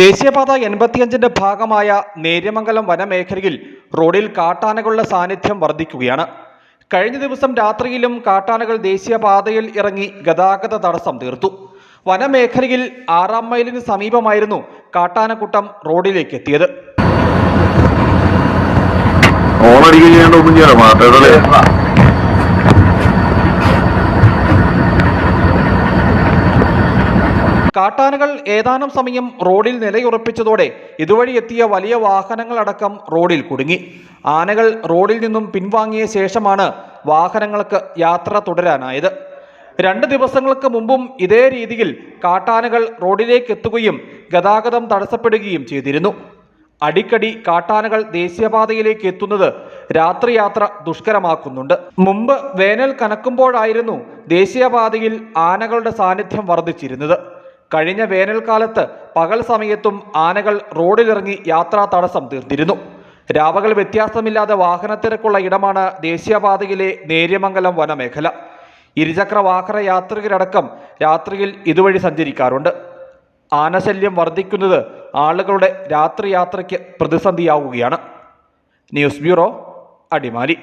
ദേശീയപാത എൺപത്തിയഞ്ചിന്റെ ഭാഗമായ നേര്യമംഗലം വനമേഖലയിൽ റോഡിൽ കാട്ടാനകളുടെ സാന്നിധ്യം വർദ്ധിക്കുകയാണ്. കഴിഞ്ഞ ദിവസം രാത്രിയിലും കാട്ടാനകൾ ദേശീയപാതയിൽ ഇറങ്ങി ഗതാഗത തടസ്സം തീർത്തു. വനമേഖലയിൽ ആറാം മൈലിന് സമീപമായിരുന്നു കാട്ടാനക്കൂട്ടം റോഡിലേക്ക് എത്തിയത്. കാട്ടാനകൾ ഏതാനും സമയം റോഡിൽ നിലയുറപ്പിച്ചതോടെ ഇതുവഴി എത്തിയ വലിയ വാഹനങ്ങളടക്കം റോഡിൽ കുടുങ്ങി. ആനകൾ റോഡിൽ നിന്നും പിൻവാങ്ങിയ ശേഷമാണ് വാഹനങ്ങൾക്ക് യാത്ര തുടരാനായത്. രണ്ട് ദിവസങ്ങൾക്ക് മുമ്പും ഇതേ രീതിയിൽ കാട്ടാനകൾ റോഡിലേക്ക് എത്തുകയും ഗതാഗതം തടസ്സപ്പെടുകയും ചെയ്തിരുന്നു. അടിക്കടി കാട്ടാനകൾ ദേശീയപാതയിലേക്ക് എത്തുന്നത് രാത്രിയാത്ര ദുഷ്കരമാക്കുന്നുണ്ട്. മുമ്പ് വേനൽ കനക്കുമ്പോഴായിരുന്നു ദേശീയപാതയിൽ ആനകളുടെ സാന്നിധ്യം വർദ്ധിച്ചിരുന്നത്. കഴിഞ്ഞ വേനൽക്കാലത്ത് പകൽ സമയത്തും ആനകൾ റോഡിലിറങ്ങി യാത്രാ തടസ്സം തീർത്തിരുന്നു രാവകൾ വ്യത്യാസമില്ലാതെ വാഹനത്തിരക്കുള്ള ഇടമാണ് ദേശീയപാതയിലെ നേര്യമംഗലം വനമേഖല. ഇരുചക്ര വാഹന യാത്രികരടക്കം രാത്രിയിൽ ഇതുവഴി സഞ്ചരിക്കാറുണ്ട്. ആനശല്യം വർദ്ധിക്കുന്നത് ആളുകളുടെ രാത്രി യാത്രയ്ക്ക് പ്രതിസന്ധിയാവുകയാണ്. News bureau Adimali.